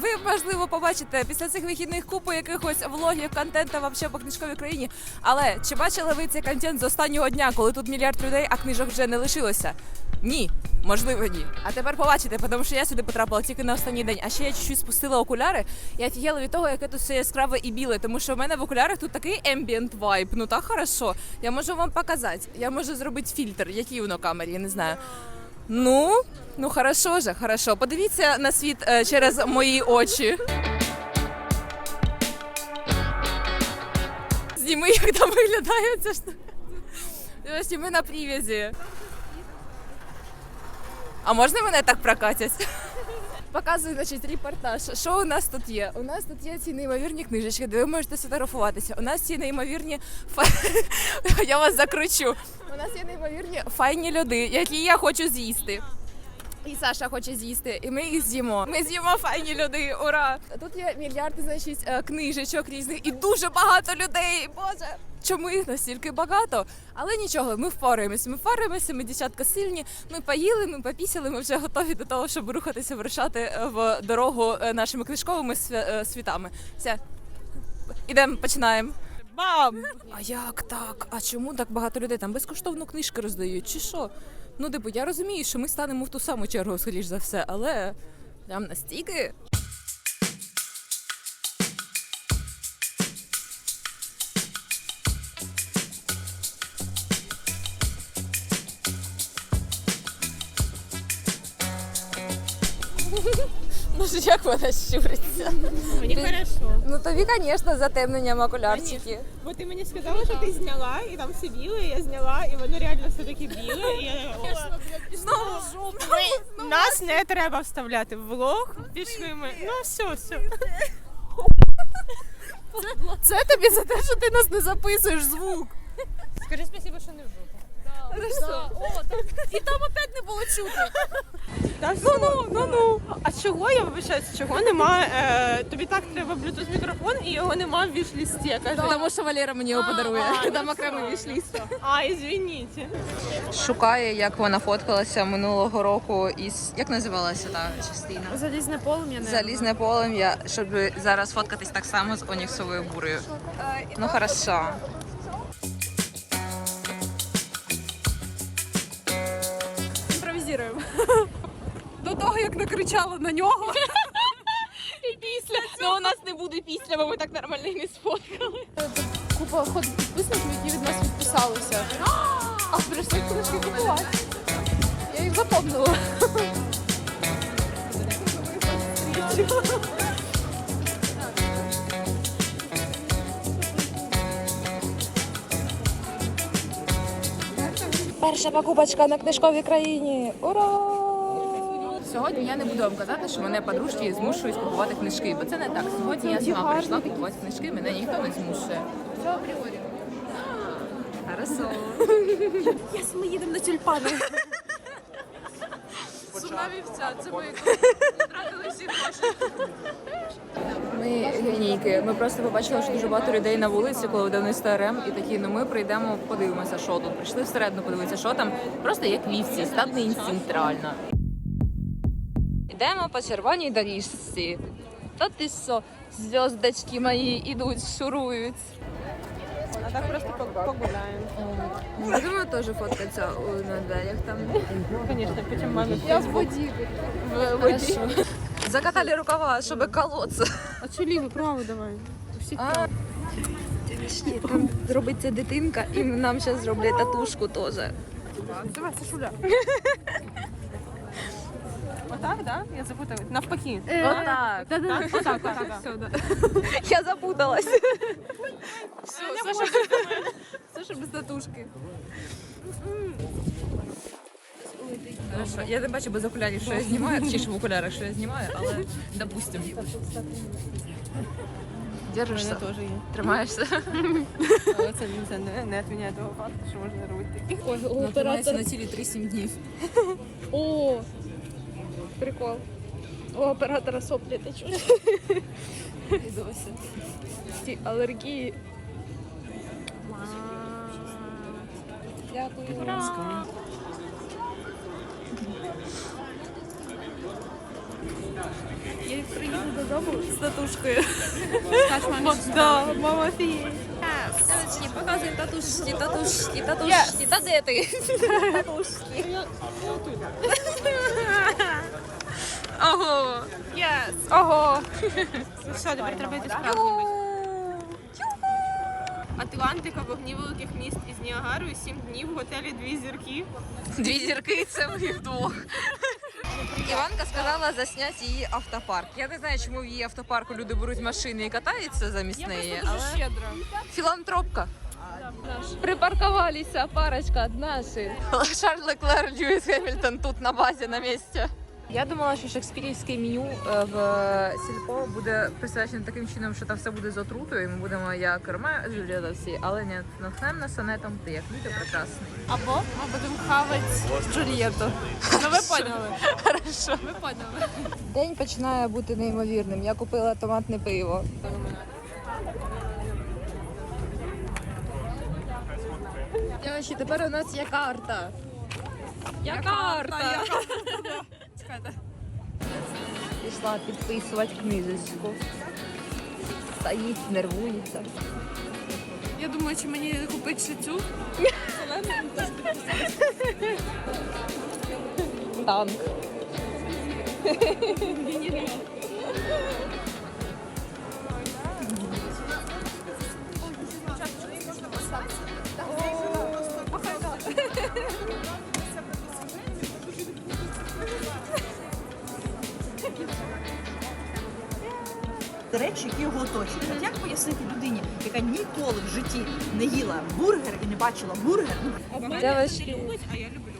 ви можливо побачите після цих вихідних купу якихось влогів, контенту вообще по книжковій країні. Але чи бачили ви цей контент з останнього дня, коли тут мільярд людей, а книжок вже не лишилося? Ні, можливо, ні. А тепер побачите, тому що я сюди потрапила тільки на останній день. А ще я чуть-чуть спустила окуляри і офігела від того, яке тут все яскраве і біле. Тому що в мене в окулярах тут такий ембієнт вайб. Ну так хорошо. Я можу вам показати. Я можу зробити фільтр, який воно камері, я не знаю. Ну, ну хорошо же, хорошо. Подивіться на світ е, через мої очі. Зніми, як там виглядає ця штука. Зніми на привязі. А можна мене так прокатять? Показую, значить, репортаж. Що у нас тут є? У нас тут є ці неймовірні книжечки, де ви можете сфотографуватися. У нас ці неймовірні я вас закручу. У нас є неймовірні файні люди, які я хочу з'їсти. І Саша хоче з'їсти, і ми їх з'їмо. Ми з'їмо файні люди. Ура! Тут є мільярди, значить, е, книжечок різних і дуже багато людей. Боже, чому їх настільки багато? Але нічого, ми впораємося. Ми впораємося, ми дівчатка сильні. Ми поїли, ми попісяли, ми вже готові до того, щоб рухатися, вирушати е, в дорогу е, нашими книжковими світами. Все, ідемо, починаємо. Бам! А як так? А чому так багато людей? Там безкоштовно книжки роздають, чи що? Ну, типу, я розумію, що ми станемо в ту саму чергу, скоріш за все, але там настільки. Як вона щуриться? Мені хорошо. Ну тобі, звісно, затемнення окулярчики. Бо ти мені сказала, що ти зняла, і там все біле, і я зняла, і воно реально все таки біле. І я... Знову Нас не треба вставляти в влог. Пішли ми. Ну все, все. Це тобі за те, що ти нас не записуєш звук. Скажи спасибо, що не в жопу. І там опять не було чути. Та ну ну ну ну. А чого я вибачаюсь, чого нема? Е, тобі так треба Bluetooth мікрофон і його нема в вішлісті. Тому що Валера мені його подарує. а, Там ну окремий вішліст. А, извините. Шукає, як вона фоткалася минулого року із як називалася та частина? Залізне полум'я. Залізне полум'я, щоб зараз фоткатись так само з оніксовою бурею. Ну хорошо. До того, як накричала на нього. І після. Ну у нас не буде після, бо ми так нормально і не сфоткали. купа ходить підписників, які від нас відписалися. А прийшли книжки купувати. Я їх запомнила. Перша покупочка на книжковій країні. Ура! Сьогодні я не буду вам казати, що мене подружки змушують купувати книжки, бо це не так. Сьогодні я сама прийшла купувати книжки, мене ніхто не змушує. Все апріорі. Хорошо. Ми їдемо на тюльпани. Сума вівця, це мої втратили всі гроші. Ми генійки. Ми просто побачили, що дуже багато людей на вулиці, коли давно СТРМ, і такі, ну ми прийдемо, подивимося, що тут. Прийшли всередину, подивитися, що там. Просто як вівці, стадний інстинкт реально. Йдемо по червоній доріжці. Та ти що, зв'яздочки мої ідуть, шурують. А так просто погуляємо. Будемо теж фоткатися на дверях там. Звісно, потім мамі Я в воді. В воді. Закатали рукава, щоб колоться. А що ліву, праву давай. А, Там робиться дитинка, і нам зараз зроблять татушку теж. Давай, Сашуля. Отак, да? Я запуталась. Навпаки. Отак. Так, отак, отак. Все, да. Я запуталась. Все, Саша, Саша без татушки. Хорошо. Я не бачу без окулярів, що я знімаю, чи ж в окулярах, що я знімаю, але допустим. Держишся? теж є. Тримаєшся? Але це, це не, не відміняє того факту, що можна робити такі. Ой, у Ну, тримається оператора. на цілі 3-7 днів. О, прикол. У оператора соплі течуть. І досі. Ті алергії. Дякую. Я приїду додому з татушкою. Да, мама фіє. Девочки, показуємо татушки, татушки, татушки. Та де ти? Ого. Yes. Ого. Ну що, тепер треба йти справді. Атлантика, вогні великих міст із Ніагарою, сім днів, в готелі дві зірки. Дві зірки це ми вдвох. Іванка сказала засняти її автопарк. Я не знаю, чому в її автопарку люди беруть машини і катаються замість неї, але щедро. філантропка. Припарковалися, парочка наші. Шарль Леклер, Льюіс Хемільтон тут на базі на місці. Я думала, що шекспірівське меню е, в сільпо буде присвячено таким чином, що там все буде з отрутою, і ми будемо як Ромео Джульєта всі, але ні, натхнем на сонетом, ти як Віта прекрасний. Або ми будемо хавати Джульєту. Ну ви поняли. Хорошо. Ви поняли. День починає бути неймовірним. Я купила томатне пиво. Дівчатки, тепер у нас є карта. Я карта. Пішла підписувати книжечку. Стоїть, нервується. Я думаю, чи мені купити ще цю? Танк. Речі, які його оточують. От як пояснити людині, яка ніколи в житті не їла бургер і не бачила бургер, Дівчатки. А я люблю.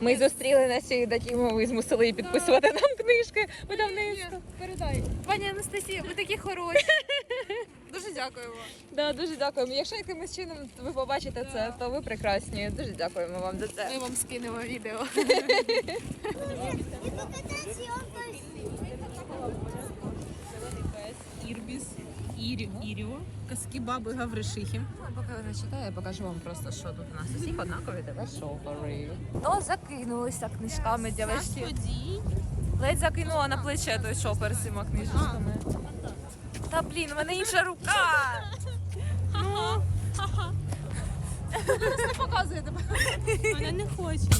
Ми зустріли наші датімову і змусили її підписувати нам книжки видавництва. Передай. Пані Анастасія, ви такі хороші. Дуже дякуємо. Да, дуже дякуємо. Якщо якимось чином ви побачите це, то ви прекрасні. Дуже дякуємо вам за це. Ми вам скинемо відео. Ірів, Іріо, казки баби Гавришихи. Поки вона читає, я покажу вам просто, що тут у нас усіх однакові тебе шопери. То закинулися книжками, дівчатки. Ледь закинула на плече той шопер з цими книжечками. Та блін, у мене інша рука. Показує тебе. Вона не хоче.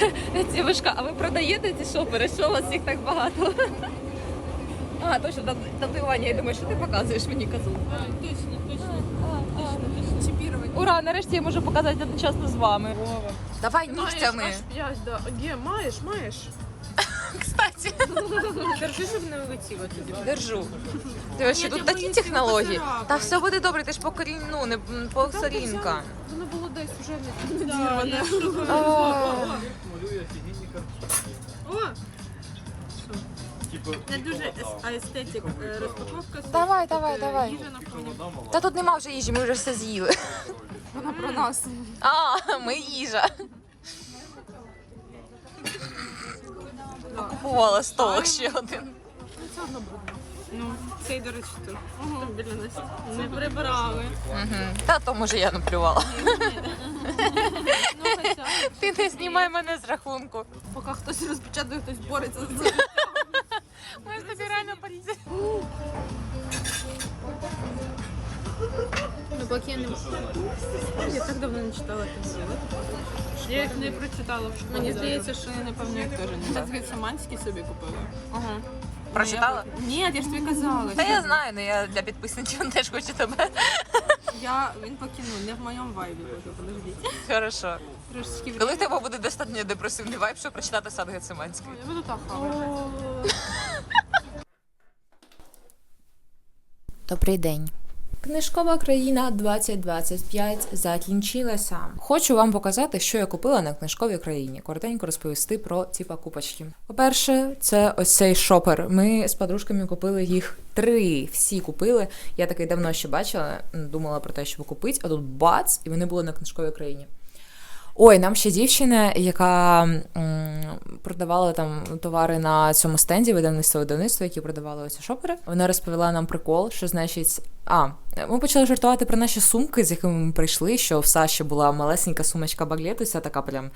Дівушка, а ви продаєте ці шопери? Що у вас їх так багато? А, точно, татуювання. Я думаю, що ти показуєш мені козу? Точно, точно. Чіпіровані. Ура, нарешті я можу показати одночасно з вами. Давай нігтями. П'ять, да. Є, маєш, маєш. Держи, щоб не вилетіло тоді. держу. Дивіться, тут такі технології. Та все буде добре, ти ж по корінну, не по сорінка. Воно було десь вже не. О! Не дуже а естетик е, розпаковка. Давай, давай, Е, давай. Фоні. Та тут нема вже їжі, ми вже все з'їли. Вона про нас. А, ми їжа. Купувала столик ще один. Ну, цей, до речі, тут. Там біля нас не прибирали. Угу. Та то може я наплювала. Ну. Ти не знімай мене з рахунку. Поки хтось розпечатує, хтось бореться за це. Ми тобі реально поліція. Ну, поки я не... Я так давно не читала книжки. Я їх не прочитала. Мені здається, що я, напевно, їх теж не читала. Саманські собі купила. Ага. Прочитала? Ні, я ж тобі казала. Та я знаю, але я для підписників теж хочу тебе. Я, він покинув, не в моєму вайбі буде, подождіть. Хорошо. Трошечки. Коли в тебе буде достатньо депресивний вайб, щоб прочитати сад Гециманський? Я буду так хавати. Добрий день. Книжкова країна 2025 закінчилася. Хочу вам показати, що я купила на книжковій країні. Коротенько розповісти про ці покупочки. По-перше, це ось цей шопер. Ми з подружками купили їх три. Всі купили. Я такий давно ще бачила, думала про те, щоб купити, а тут бац, і вони були на книжковій країні. Ой, нам ще дівчина, яка м, продавала там товари на цьому стенді видавництва видавництва, які продавали оці шопери. Вона розповіла нам прикол, що значить. А, ми почали жартувати про наші сумки, з якими ми прийшли, що в Саші була малесенька сумочка баглетуся, така прям.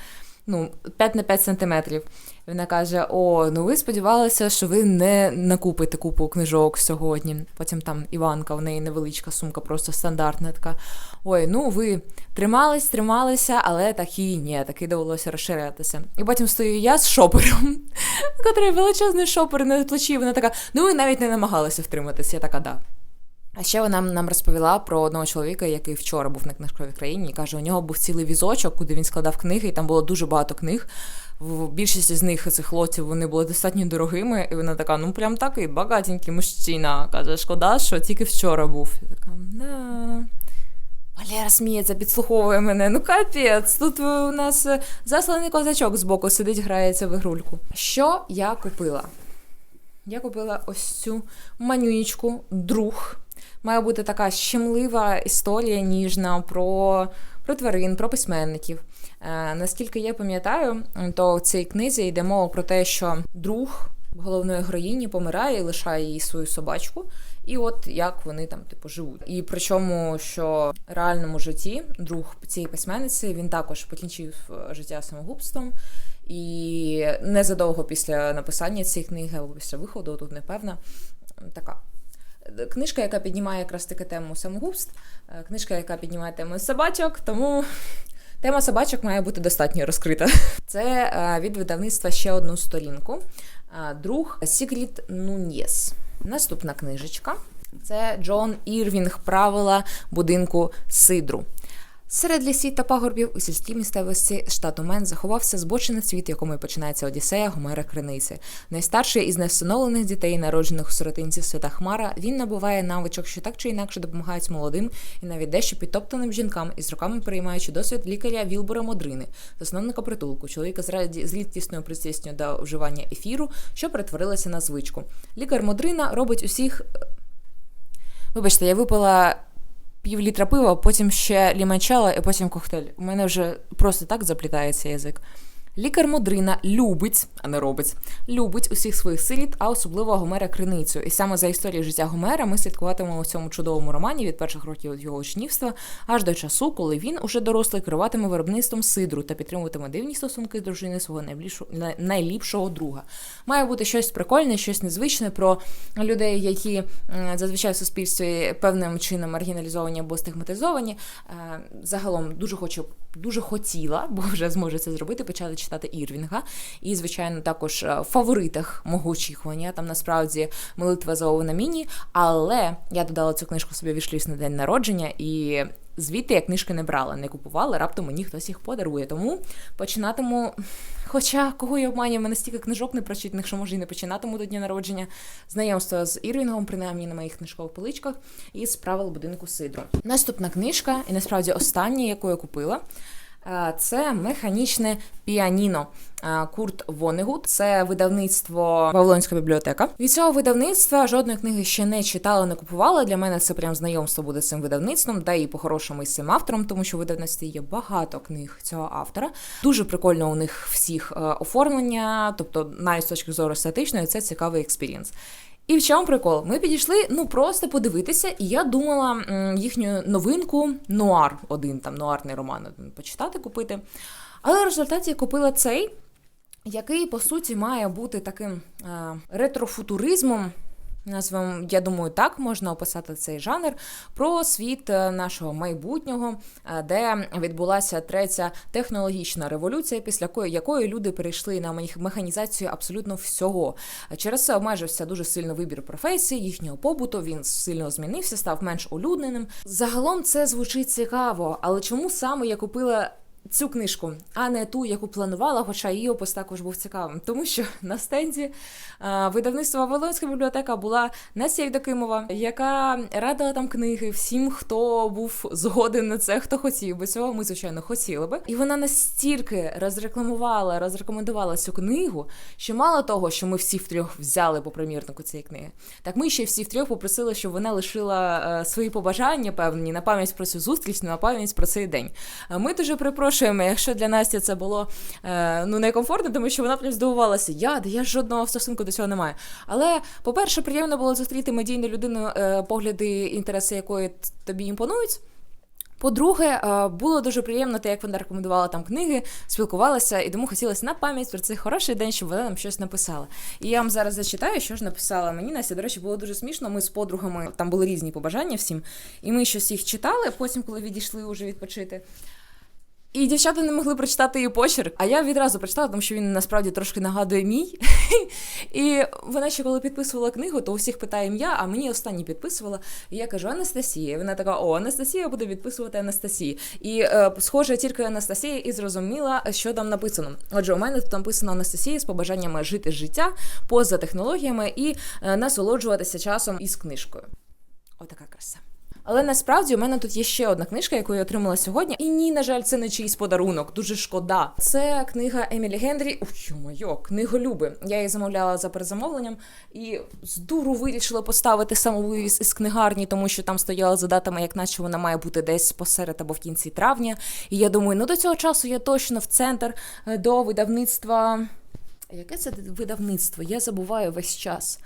Ну, 5 на 5 сантиметрів. Вона каже: О, ну ви сподівалися, що ви не накупите купу книжок сьогодні. Потім там Іванка, в неї невеличка сумка, просто стандартна така. Ой, ну ви тримались, трималися, але такі ні, таки довелося розширятися. І потім стою я з шопером, котрий величезний шопер на плечі. Вона така: ну ви навіть не намагалися втриматися. Я така, да. А ще вона нам розповіла про одного чоловіка, який вчора був на книжковій країні, і каже, у нього був цілий візочок, куди він складав книги, і там було дуже багато книг. В більшість з них цих лотів вони були достатньо дорогими, і вона така: ну прям такий багатенький мужчина. Каже, шкода, що тільки вчора був. Я така, да. Валера сміється, підслуховує мене. Ну капець, тут у нас е, засланий козачок збоку сидить, грається в ігрульку. Що я купила? Я купила ось цю манюнічку, друг. Має бути така щемлива історія ніжна про, про тварин, про письменників. Е, наскільки я пам'ятаю, то в цій книзі йде мова про те, що друг головної героїні помирає і лишає їй свою собачку. І от як вони там типу живуть. І причому, що в реальному житті друг цієї письменниці він також покінчив е, життя самогубством. І незадовго після написання цієї книги або після виходу, тут не певна, така. Книжка, яка піднімає якраз таки тему самогубств, е, книжка, яка піднімає тему собачок, тому тема собачок має бути достатньо розкрита. Це е, від видавництва ще одну сторінку. Е, Друг Сікріт Нуньєс. Наступна книжечка. Це Джон Ірвінг Правила будинку Сидру. Серед лісів та пагорбів у сільській місцевості штату Мен заховався збочений світ, якому і починається Одіссея Гомера Криниці. Найстарший із невстановлених дітей, народжених у сиротинці Свята Хмара, він набуває навичок, що так чи інакше допомагають молодим і навіть дещо підтоптаним жінкам, із роками переймаючи досвід лікаря Вілбора Модрини, засновника притулку, чоловіка з рідкісною пристрастю до вживання ефіру, що перетворилася на звичку. Лікар Модрина робить усіх. Вибачте, я випила пів літра пива, потім ще лімачала, і потім коктейль. У мене вже просто так заплітається язик. Лікар Модрина любить, а не робить, любить усіх своїх сиріт, а особливо Гомера Криницю. І саме за історією життя Гомера ми слідкуватимемо у цьому чудовому романі від перших років його учнівства аж до часу, коли він уже дорослий керуватиме виробництвом сидру та підтримуватиме дивні стосунки з дружиною свого найближчого, най- найліпшого друга. Має бути щось прикольне, щось незвичне про людей, які зазвичай в суспільстві певним чином маргіналізовані або стигматизовані. Е, Загалом дуже хочу, дуже хотіла, бо вже зможу це зробити, почати читати Ірвінга. І, звичайно, також е, в фаворитах мого очікування. Там насправді молитва за Овена Міні. Але я додала цю книжку собі вішлюсь на день народження і. Звідти я книжки не брала, не купувала, раптом мені хтось їх подарує. Тому починатиму. Хоча кого я обманюю, в мене стільки книжок не прочитаних, що може і не починатиму до дня народження. Знайомство з Ірвінгом, принаймні на моїх книжкових поличках, і з правил будинку Сидру. Наступна книжка, і насправді остання, яку я купила. Е, Це механічне піаніно е, Курт Вонегут. Це видавництво Вавилонська бібліотека. Від цього видавництва жодної книги ще не читала, не купувала. Для мене це прям знайомство буде з цим видавництвом, та і по-хорошому із цим автором, тому що в видавництві є багато книг цього автора. Дуже прикольно у них всіх е, оформлення, тобто навіть з точки зору естетичної, це цікавий експірієнс. І в чому прикол? Ми підійшли ну просто подивитися, і я думала їхню новинку Нуар, один там нуарний роман один почитати, купити. Але в результаті я купила цей, який по суті має бути таким е, ретрофутуризмом. Назвемо, я думаю, так можна описати цей жанр про світ е, нашого майбутнього, е, де відбулася третя технологічна революція, після якої, люди перейшли на мех- механізацію абсолютно всього. Через це обмежився дуже сильно вибір професій, їхнього побуту. Він сильно змінився, став менш улюдненим. Загалом це звучить цікаво, але чому саме я купила цю книжку, а не ту, яку планувала, хоча її опис також був цікавим. Тому що на стенді е, видавництва Вавилонська бібліотека була Настя Євдокимова, яка радила там книги всім, хто був згоден на це, хто хотів би цього. Ми, звичайно, хотіли би. І вона настільки розрекламувала, розрекомендувала цю книгу, що мало того, що ми всі втрьох взяли по примірнику цієї книги, так ми ще всі втрьох попросили, щоб вона лишила е, свої побажання певні на пам'ять про цю зустріч, на пам'ять про цей день. Е, Ми дуже припрошуємо перепрошуємо, якщо для Насті це було е, ну некомфортно, тому що вона прям здивувалася. Я, де я жодного стосунку до цього не маю. Але, по-перше, приємно було зустріти медійну людину, е, погляди, інтереси якої тобі імпонують. По-друге, е, було дуже приємно те, як вона рекомендувала там книги, спілкувалася, і тому хотілося на пам'ять про цей хороший день, щоб вона нам щось написала. І я вам зараз зачитаю, що ж написала мені Настя. До речі, було дуже смішно. Ми з подругами там були різні побажання всім, і ми щось їх читали. Потім, коли відійшли уже відпочити. І дівчата не могли прочитати її почерк, а я відразу прочитала, тому що він насправді трошки нагадує мій. І вона ще коли підписувала книгу, то у всіх питає ім'я, а мені останні підписувала. І я кажу Анастасія. І вона така: О, Анастасія буде відписувати Анастасії. І е, схоже, тільки Анастасія і зрозуміла, що там написано. Отже, у мене тут написано Анастасія з побажаннями жити життя поза технологіями і е, насолоджуватися часом із книжкою. Але насправді у мене тут є ще одна книжка, яку я отримала сьогодні. І ні, на жаль, це не чийсь подарунок. Дуже шкода. Це книга Емілі Генрі. Ой, ё-моё, книголюби. Я її замовляла за перезамовленням і з дуру вирішила поставити самовивіз із книгарні, тому що там стояла за датами, як наче вона має бути десь посеред або в кінці травня. І я думаю, ну до цього часу я точно в центр е, до видавництва. Яке це видавництво? Я забуваю весь час.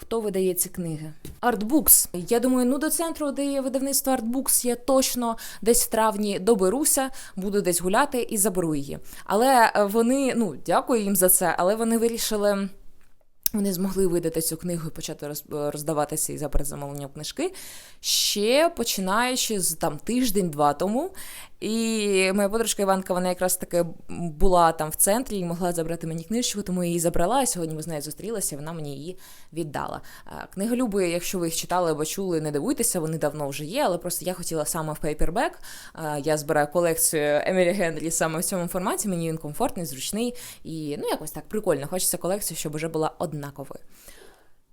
Хто видає ці книги? Артбукс. Я думаю, ну до центру, де є видавництво Артбукс, я точно десь в травні доберуся, буду десь гуляти і заберу її. Але е, вони, ну дякую їм за це, але вони вирішили. Вони змогли видати цю книгу і почати роздаватися і за передзамовленням книжки ще починаючи з там тиждень-два тому. І моя подружка Іванка, вона якраз таки була там в центрі і могла забрати мені книжку, тому я її забрала. Сьогодні ми з нею зустрілися, вона мені її віддала. Книголюби, якщо ви їх читали або чули, не дивуйтеся, вони давно вже є, але просто я хотіла саме в пейпербек. Я збираю колекцію Емілі Генрі саме в цьому форматі. Мені він комфортний, зручний і ну якось так прикольно. Хочеться колекцію, щоб вже була однаковою.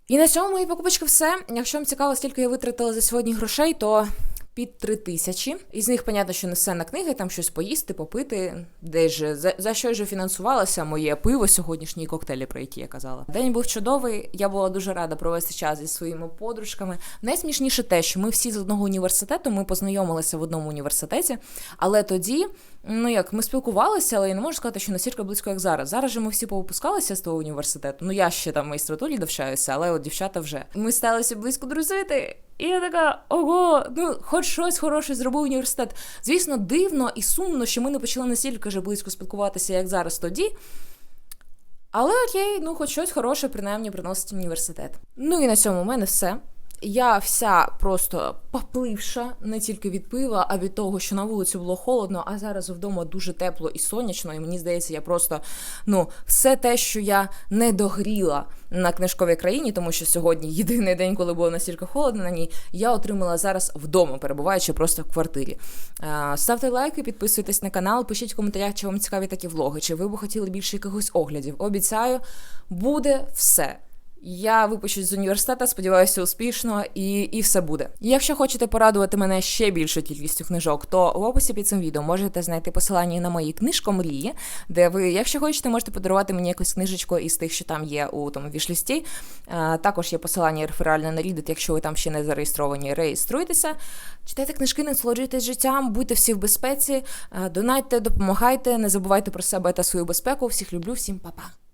І на цьому мої покупочки все. Якщо вам цікаво, скільки я витратила за сьогодні грошей, то під три тисячі. Із них, понятно, що несе на книги, там щось поїсти, попити. Де ж за, за що ж фінансувалося моє пиво сьогоднішні коктейлі, про які я казала. День був чудовий. Я була дуже рада провести час зі своїми подружками. Найсмішніше те, що ми всі з одного університету, ми познайомилися в одному університеті, але тоді. Ну як ми спілкувалися, але я не можу сказати, що настільки близько, як зараз. Зараз же ми всі повипускалися з того університету. Ну я ще там в магістратурі довчаюся, але от дівчата вже ми сталися близько дружити. І я така, ого, ну хоч щось хороше зробив університет. Звісно, дивно і сумно, що ми не почали настільки вже близько спілкуватися, як зараз тоді. Але окей, ну хоч щось хороше, принаймні, приносить університет. Ну і на цьому у мене все. Я вся просто попливша не тільки від пива, а від того, що на вулиці було холодно, а зараз вдома дуже тепло і сонячно. І мені здається, я просто ну все те, що я не догріла на книжковій країні, тому що сьогодні єдиний день, коли було настільки холодно на ній, я отримала зараз вдома, перебуваючи просто в квартирі. Е, Ставте лайки, підписуйтесь на канал, пишіть в коментарях, чи вам цікаві такі влоги, чи ви б хотіли більше якихось оглядів. Обіцяю, буде все. Я випущусь з університету, сподіваюся, успішно, і, і все буде. Якщо хочете порадувати мене ще більшою кількістю книжок, то в описі під цим відео можете знайти посилання на мої книжко мрії, де ви, якщо хочете, можете подарувати мені якусь книжечку із тих, що там є у тому вішлісті. Е, Також є посилання реферальне на Reddit, якщо ви там ще не зареєстровані, реєструйтеся. Читайте книжки, насолоджуйтесь життям, будьте всі в безпеці, е, донайте, допомагайте, не забувайте про себе та свою безпеку. Всіх люблю, всім па-па.